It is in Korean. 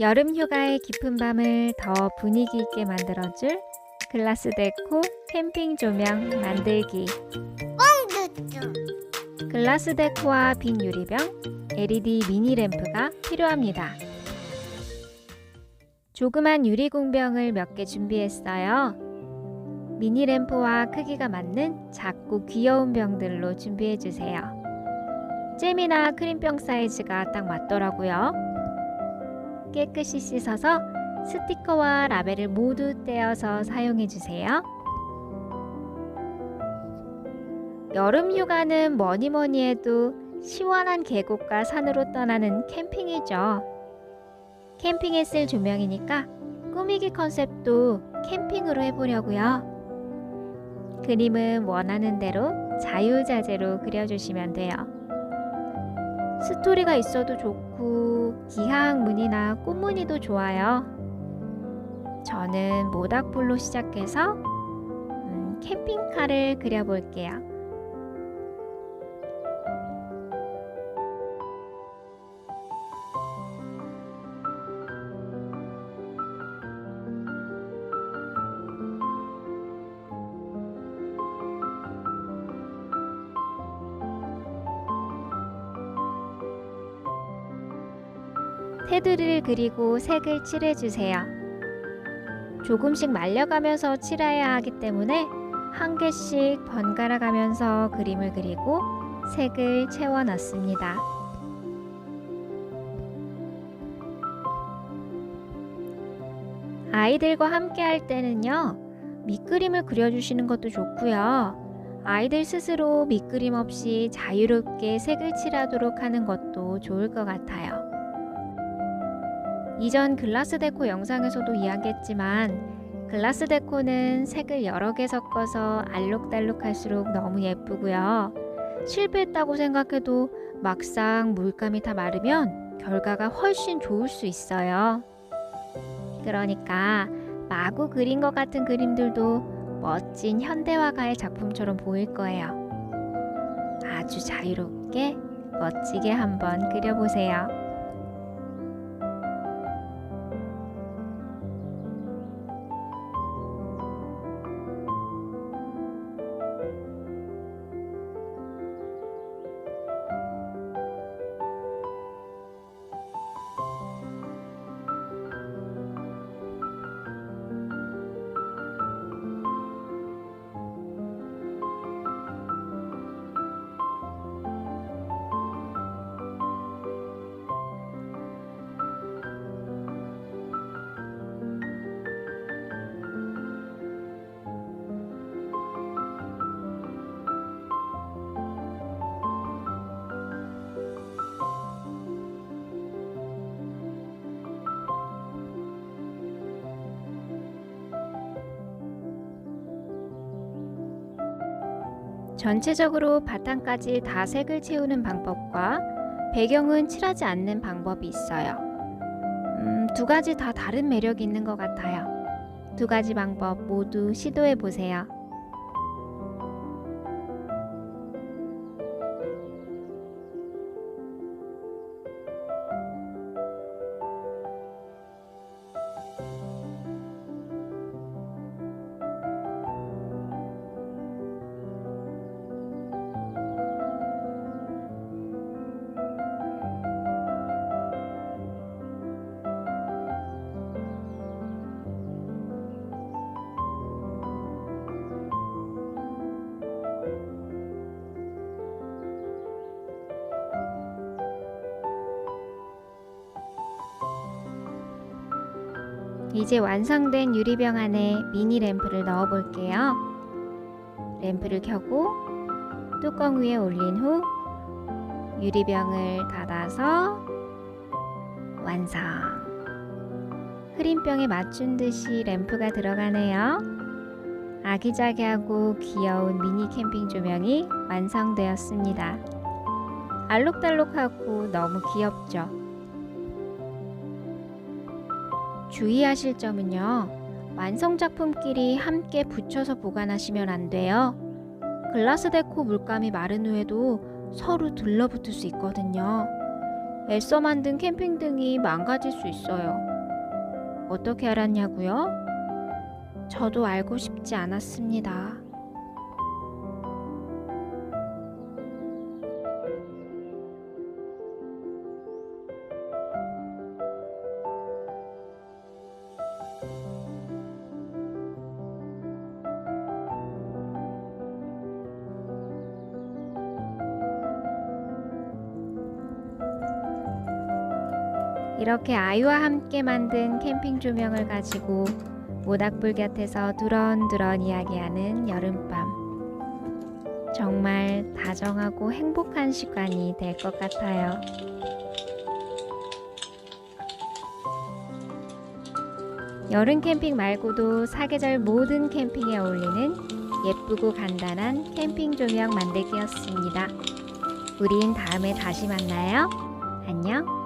여름 휴가의 깊은 밤을 더 분위기 있게 만들어줄 글라스 데코 캠핑 조명 만들기 뚜뚜 글라스 데코와 빈 유리병, LED 미니 램프가 필요합니다. 조그만 유리 공병을 몇 개 준비했어요. 미니 램프와 크기가 맞는 작고 귀여운 병들로 준비해 주세요. 잼이나 크림병 사이즈가 딱 맞더라고요. 깨끗이 씻어서 스티커와 라벨을 모두 떼어서 사용해 주세요. 여름 휴가는 뭐니 뭐니 해도 시원한 계곡과 산으로 떠나는 캠핑이죠. 캠핑에 쓸 조명이니까 꾸미기 컨셉도 캠핑으로 해보려고요. 그림은 원하는 대로 자유자재로 그려주시면 돼요. 스토리가 있어도 좋고 기하학 무늬나 꽃무늬도 좋아요. 저는 모닥불로 시작해서 음, 캠핑카를 그려볼게요. 테두리를 그리고 색을 칠해주세요. 조금씩 말려가면서 칠해야 하기 때문에 한 개씩 번갈아 가면서 그림을 그리고 색을 채워 넣습니다. 아이들과 함께 할 때는요, 밑그림을 그려주시는 것도 좋고요. 아이들 스스로 밑그림 없이 자유롭게 색을 칠하도록 하는 것도 좋을 것 같아요. 이전 글라스 데코 영상에서도 이야기했지만 글라스 데코는 색을 여러 개 섞어서 알록달록할수록 너무 예쁘고요. 실패했다고 생각해도 막상 물감이 다 마르면 결과가 훨씬 좋을 수 있어요. 그러니까 마구 그린 것 같은 그림들도 멋진 현대화가의 작품처럼 보일 거예요. 아주 자유롭게 멋지게 한번 그려보세요. 전체적으로 바탕까지 다 색을 채우는 방법과 배경은 칠하지 않는 방법이 있어요. 음, 두 가지 다 다른 매력이 있는 것 같아요. 두 가지 방법 모두 시도해 보세요. 이제 완성된 유리병 안에 미니 램프를 넣어 볼게요. 램프를 켜고 뚜껑 위에 올린 후 유리병을 닫아서 완성. 흐린병에 맞춘 듯이 램프가 들어가네요. 아기자기하고 귀여운 미니 캠핑 조명이 완성되었습니다. 알록달록하고 너무 귀엽죠? 주의하실 점은요. 완성작품끼리 함께 붙여서 보관하시면 안 돼요. 글라스 데코 물감이 마른 후에도 서로 들러붙을 수 있거든요. 애써 만든 캠핑 등이 망가질 수 있어요. 어떻게 알았냐고요? 저도 알고 싶지 않았습니다. 이렇게 아이와 함께 만든 캠핑 조명을 가지고 모닥불 곁에서 두런두런 이야기하는 여름밤. 정말 다정하고 행복한 시간이 될 것 같아요. 여름 캠핑 말고도 사계절 모든 캠핑에 어울리는 예쁘고 간단한 캠핑 조명 만들기였습니다. 우린 다음에 다시 만나요. 안녕.